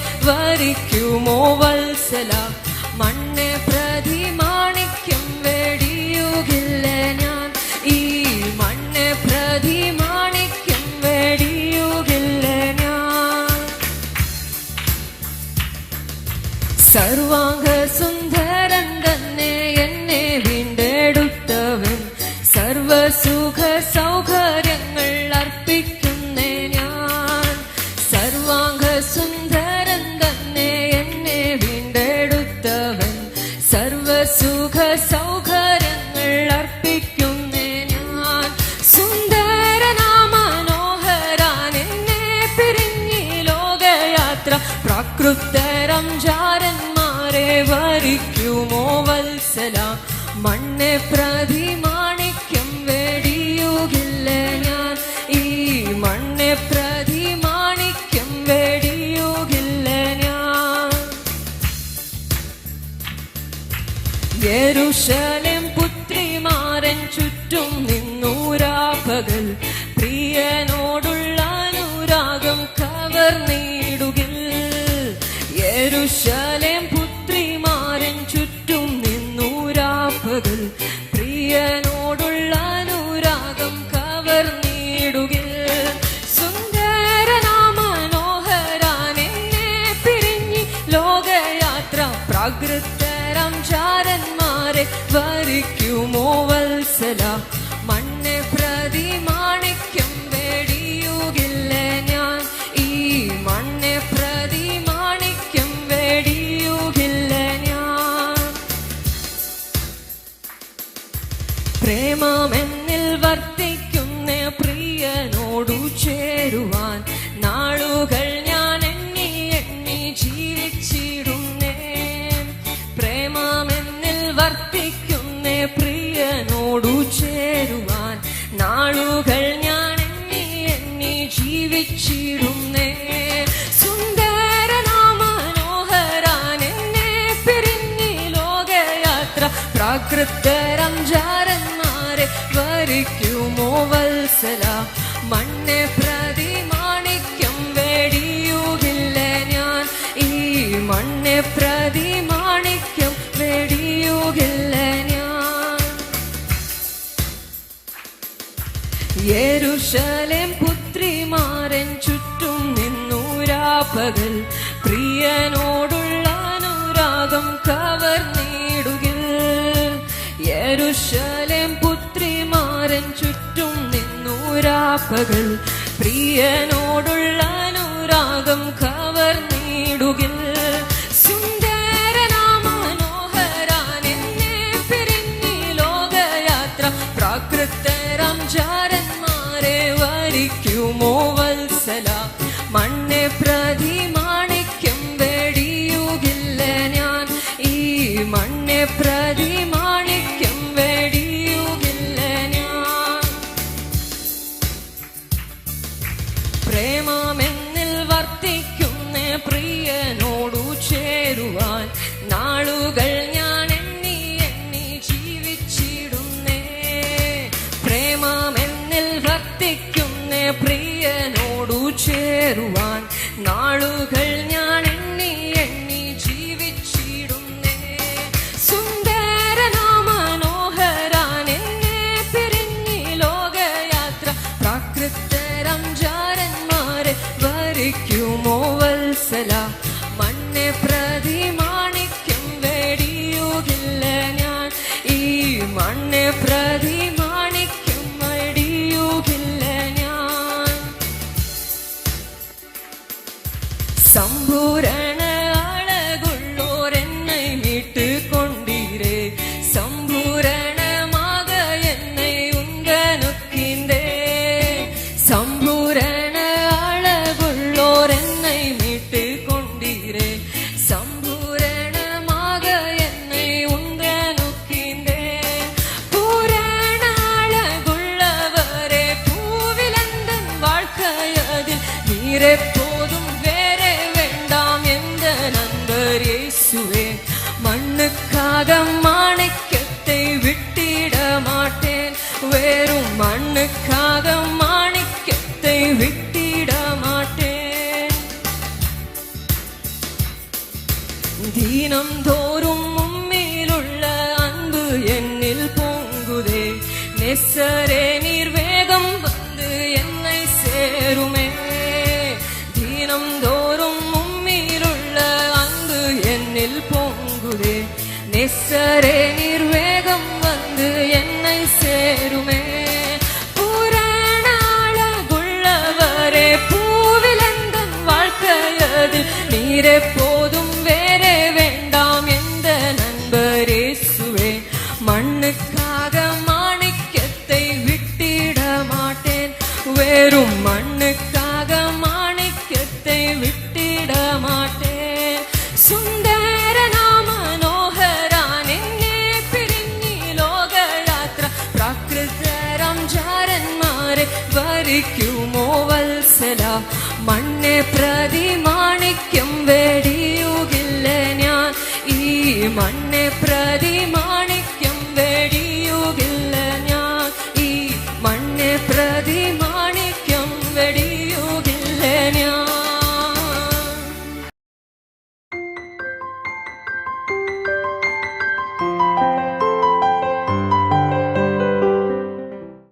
വരിക്കുമോ വത്സല? മണ്ണെ പ്രതി മാണിക്യം വേടിയുകില്ല ഞാൻ. ഈ മണ്ണെ പ്രതി മാണിക്യം വേടിയുകില്ല ഞാൻ. സർവാംഗ പ്രാകൃതരം ജാരന്മാരെ വരിക്കുമോ വത്സല? മണ്ണെ പ്രതി മാണിക്യം വേടിയുകില്ല ഞാൻ. ഈ മണ്ണെ പ്രതി മാണിക്യം വേടിയുകില്ല ഞാൻ. യെരുശലേം പുത്രിമാരൻ ചുറ്റും നിന്നൂരാപകൽ പ്രിയനോടുള്ള അനുരാഗം കവർന്നിടുകിൽ വരിക്കുമോ വത്സല? മണ്ണെ പ്രതി മാണിക്യം വേടിയുകില്ല ഞാൻ. ഈ മണ്ണെ പ്രതി മാണിക്യം വേടിയുകില്ല ഞാൻ. പ്രേമമെന്നിൽ വർത്തിക്കുന്ന പ്രിയനോടു പ്രാകൃതരം ജാരന്മാരെ വരിക്കുമോ വത്സല? മണ്ണെ പ്രതി മാണിക്യം ഞാൻ. ഈ മണ്ണെ പ്രതി മാണിക്യം ഞാൻ. യെരുശലേം പുത്രിമാരൻ ചുറ്റും നിന്നൂരാപകൽ പ്രിയനോടുള്ള അനുരാഗം കവർന്നിടുകിൽ യെരുശലേം പുത്രിമാരൻ ചുറ്റും നിന്നൂരാപ്പകൾ പ്രിയനോടുള്ള ചേരുവാൻ നാളുകൾ ഞാൻ എണ്ണി എണ്ണി ജീവിച്ചിടുന്നേ. സുന്ദരനാ മനോഹരാൻ എന്നെ പിരിഞ്ഞി ലോകയാത്ര പ്രാകൃതരം ജാരന്മാരെ വരിക്കുമോ വത്സല. മണ്ണെ പ്രതി മാണിക്യം ഞാൻ. ഈ മണ്ണെ പ്രതി மண்ணுக்காக மாணிக்கத்தை விட்டிட மாட்டேன். வேறும் மண்ணுக்காக மாணிக்கத்தை விட்டிட மாட்டேன். தினம்தோறும் உண்மையிலுள்ள அன்பு என்னில் பொங்குதே. நெசரே நீர்வே பொங்குதே நெசரே நீர் வேகம் வந்து என்னை சேருமே. புறநாளகுள்ளவரே பூவிலந்தன் வாழ்க்கையது நீரே போதும் வேறே വത്സല മണ്ണെ പ്രതി മാണിക്യം ഞാൻ. ഈ മണ്ണെ പ്രതി